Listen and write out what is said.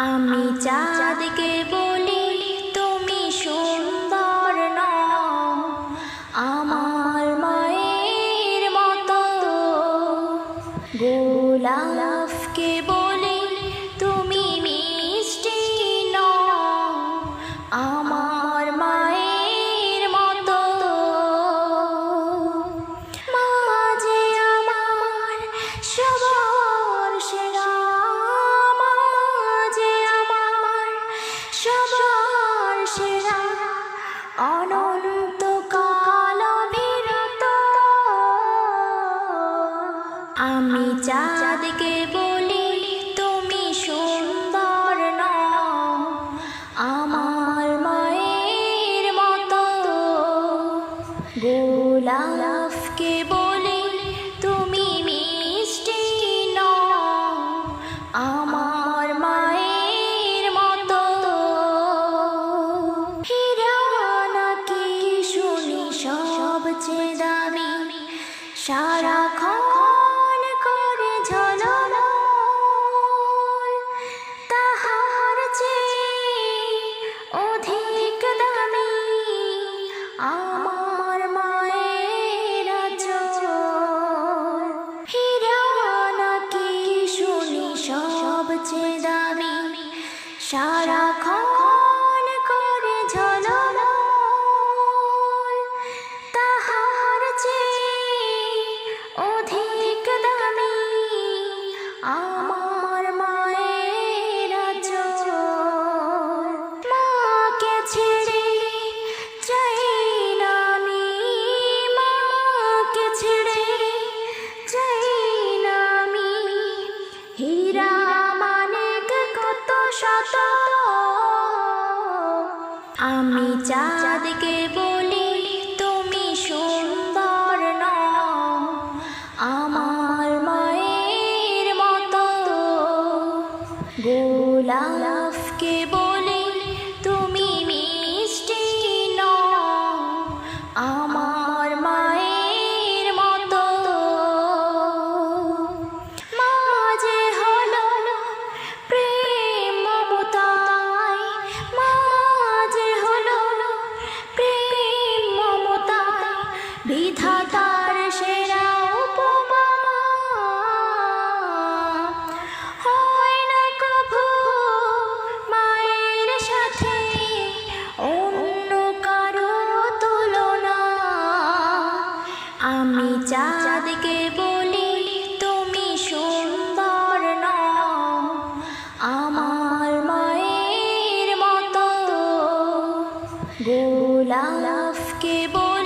আমি চাঁদকে সবার সেরা আমি বলি তুমি সুন্দর আমার মায়ের মতো। গোলাপকে সারাক্ষণ করে তাহার অধিক দামি আমার মায়ের নাকি দামি? সারাক্ষণ আমি চাঁদকে বলি তুমি সুন্দর নও। আমার মায়ের মতো গোলাপকে বলি আমি চাঁদকে বলি তুমি সুন্দর আমার মায়ের মতো গোলাপকে বলি